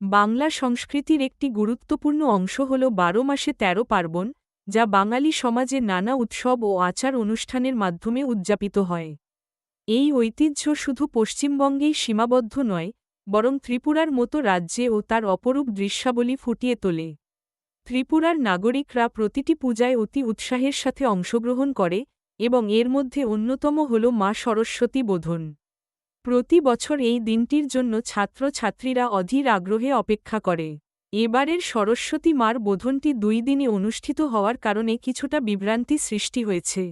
বাংলা সংস্কৃতির একটি গুরুত্বপূর্ণ অংশ হল বারো মাসে তেরো পার্বণ, যা বাঙালি সমাজে নানা উৎসব ও আচার অনুষ্ঠানের মাধ্যমে উদযাপিত হয়। এই ঐতিহ্য শুধু পশ্চিমবঙ্গেই সীমাবদ্ধ নয়, বরং ত্রিপুরার মতো রাজ্যে ও তার অপরূপ দৃশ্যাবলী ফুটিয়ে তোলে। ত্রিপুরার নাগরিকরা প্রতিটি পূজায় অতি উৎসাহের সাথে অংশগ্রহণ করে এবং এর মধ্যে অন্যতম হল মা সরস্বতী বোধন। প্রতি বছর এই দিনটির জন্য ছাত্রছাত্রীরা অধীর আগ্রহে অপেক্ষা করে। এবারের সরস্বতী মার বোধনটি দুই দিনে অনুষ্ঠিত হওয়ার কারণে কিছুটা বিভ্রান্তি সৃষ্টি হয়েছে।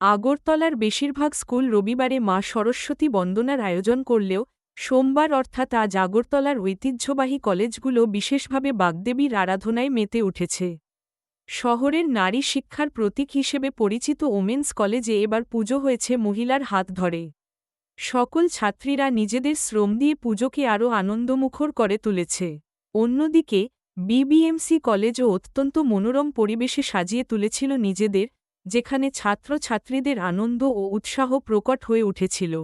আগরতলার বেশিরভাগ স্কুল রবিবারে মা সরস্বতী বন্দনার আয়োজন করলেও, সোমবার অর্থাৎ আজ আগরতলার ঐতিহ্যবাহী কলেজগুলো বিশেষভাবে বাগদেবীর আরাধনায় মেতে উঠেছে। শহরের নারী শিক্ষার প্রতীক হিসেবে পরিচিত ওমেন্স কলেজে এবার পুজো হয়েছে মহিলার হাত ধরে। সকল ছাত্রীরা নিজেদের শ্রম দিয়ে পুজোকে আরও আনন্দমুখর করে তুলেছে। অন্যদিকে, বিবিএমসি কলেজও অত্যন্ত মনোরম পরিবেশে সাজিয়ে তুলেছিল নিজেদের, যেখানে ছাত্রছাত্রীদের আনন্দ ও উৎসাহ প্রকট হয়ে উঠেছিল।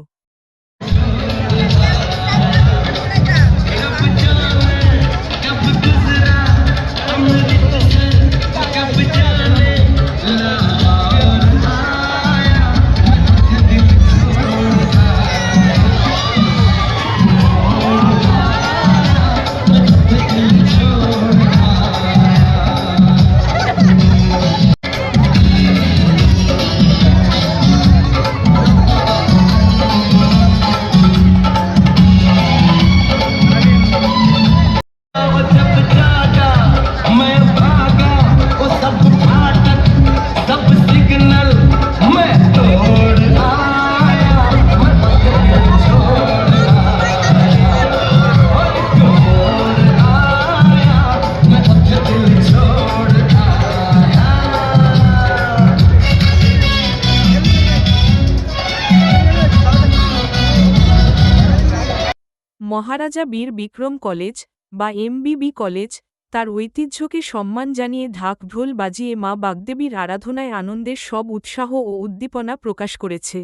মহারাজা বীর বিক্রম কলেজ বা এমবিবি কলেজ তার ঐতিহ্যকে সম্মান জানিয়ে ঢাক ঢোল বাজিয়ে মা বাগদেবীর আরাধনায় আনন্দের সব উৎসাহ ও উদ্দীপনা প্রকাশ করেছে।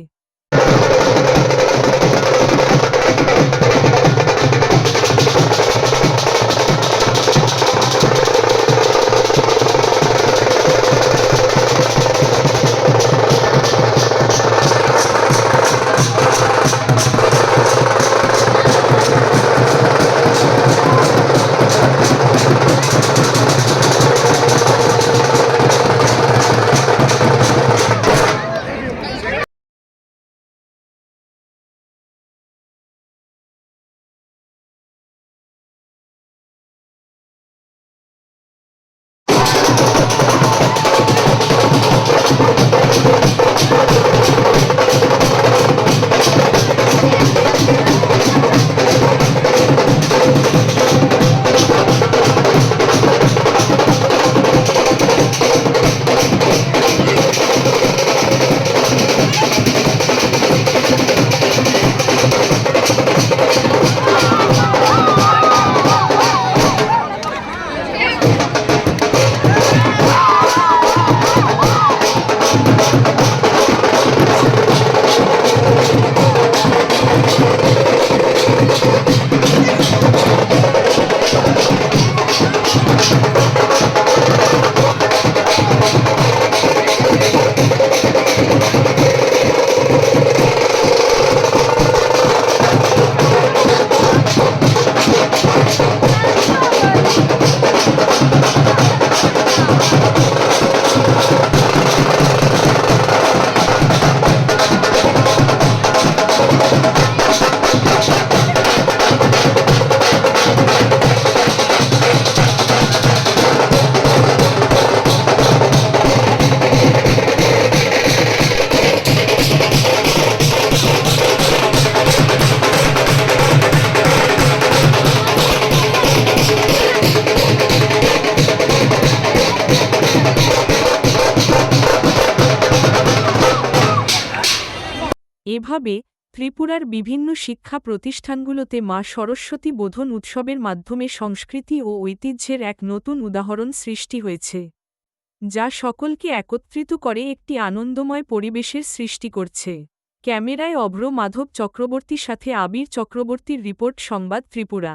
এভাবে ত্রিপুরার বিভিন্ন শিক্ষা প্রতিষ্ঠানগুলোতে মা সরস্বতী বোধন উৎসবের মাধ্যমে সংস্কৃতি ও ঐতিহ্যের এক নতুন উদাহরণ সৃষ্টি হয়েছে, যা সকলকে একত্রিত করে একটি আনন্দময় পরিবেশের সৃষ্টি করছে। ক্যামেরায় অভ্র মাধব চক্রবর্তীর সাথে আবির চক্রবর্তীর রিপোর্ট, সংবাদ, ত্রিপুরা।